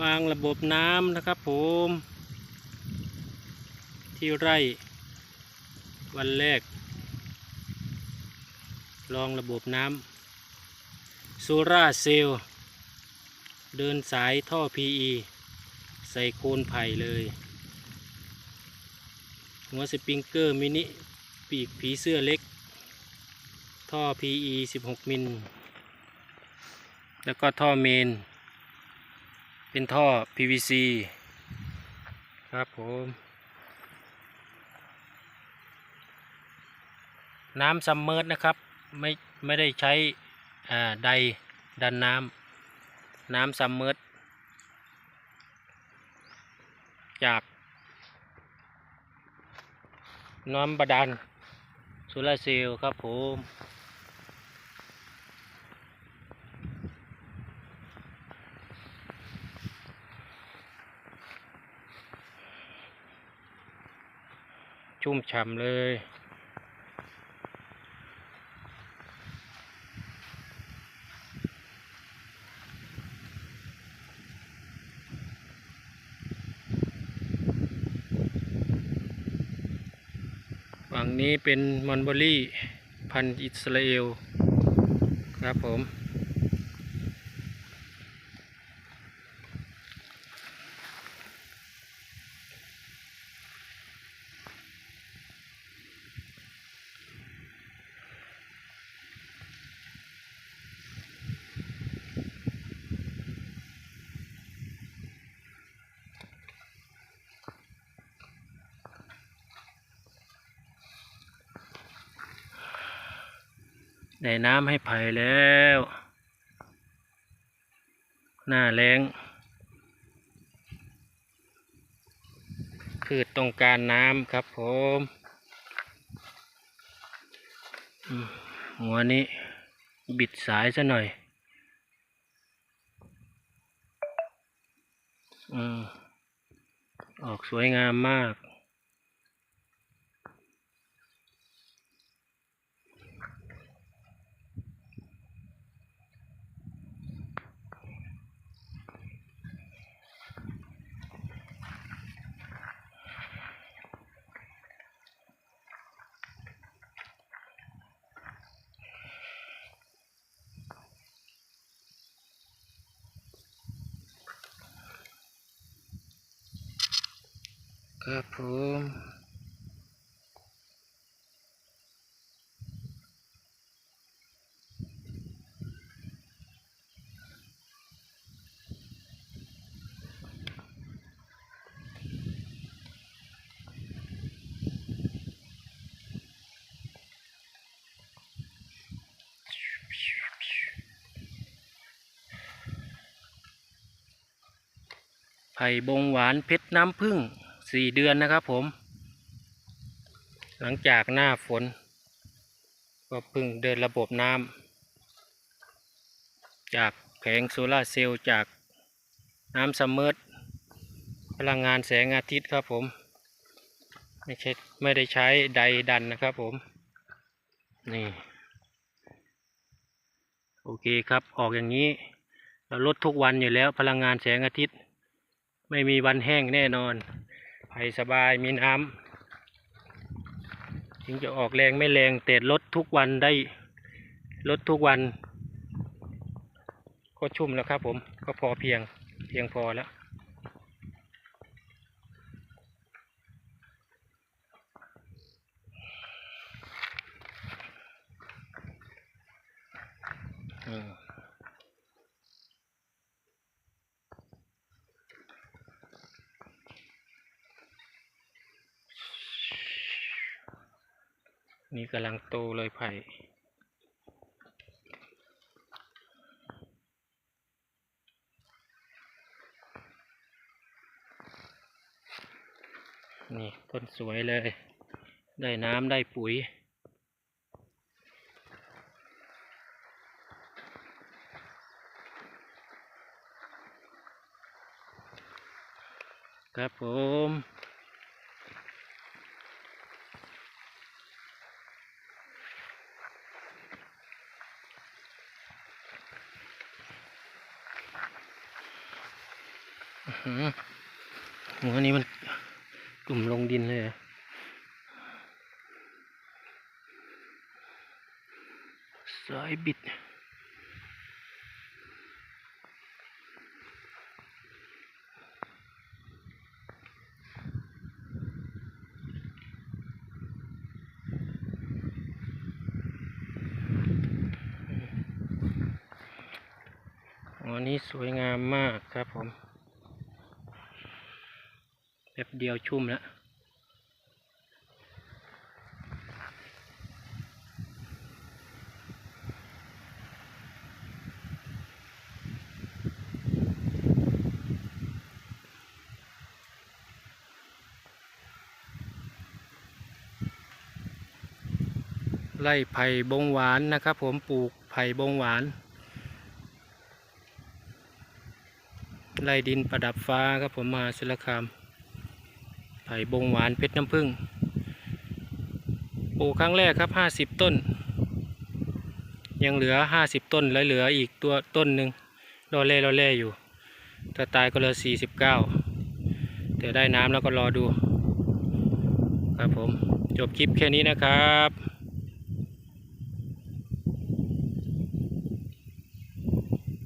วางระบบน้ำนะครับผม ที่ไร่ วันแรก ลองระบบน้ำโซล่าร์เซลล์เดินสายท่อ PE ใส่โคนไผ่เลย หัวสปริงเกอร์มินิ ปีกผีเสื้อเล็ก ท่อ PE 16 มิล แล้วก็ท่อเมน เป็นท่อ PVC ครับผม น้ำซัมเมอร์นะครับ ไม่ไม่ได้ใช้อ่าไดดันน้ำน้ำซัมเมอร์จาก น้ำบาดาลโซลาเซลล์ครับผม ชุ่มฉ่ำเลย ฝั่งนี้เป็นมอนเบอรี่พันธุ์อิสราเอล ครับผม ได้น้ำให้ไผ่แล้ว หน้าแรงพืชต้องการน้ำครับผมหัวนี้บิดสายซะหน่อยอืมออกสวยงามมาก ครับผมไผ่บงหวานเพชรน้ำผึ้ง สี่เดือนนะครับผม หลังจากหน้าฝน ก็พึ่งเดินระบบน้ำจากแผงโซลาร์เซลล์จากน้ำซัมมอร์พลังงานแสงอาทิตย์ครับผม ไม่ใช่ไม่ได้ใช้ไดดันนะครับผม นี่ โอเคครับออกอย่างนี้ เราลดทุกวันอยู่แล้วพลังงานแสงอาทิตย์ ไม่มีวันแห้งแน่นอน ภัยสบายมีน้ำถึงจะออกแรงไม่แรงแต่ลดทุกวันได้ลดทุกวัน ก็ชุ่มแล้วครับผมก็พอเพียงเพียงพอแล้ว นี่กำลังโตเลยไผ่นี่ต้นสวยเลย ได้น้ำได้ปุ๋ย ครับผม หัวนี้มันตุ่มลงดินเลยอะสายบิดวันนี้สวยงามมากครับผม ป๊บเดียวชุ่มแล้วไร่ไผ่บงหวานนะครับ ผมปลูกไผ่บงหวานไร่ดินประดับฟ้าครับผมมาศิลคาม ผ่บงหวานเพชรน้ำผึ้งปลูกครั้งแรกครับห้าสิบต้น ยังเหลือห้าสิบต้นแล้วเหลืออีกตัวต้นหนึ่งรอเล่รอเล่อยู่ถ้าตายก็เหลือสี่สิบเก้าแต่ได้น้ำแล้วก็รอดู ครับผมจบคลิปแค่นี้นะครับ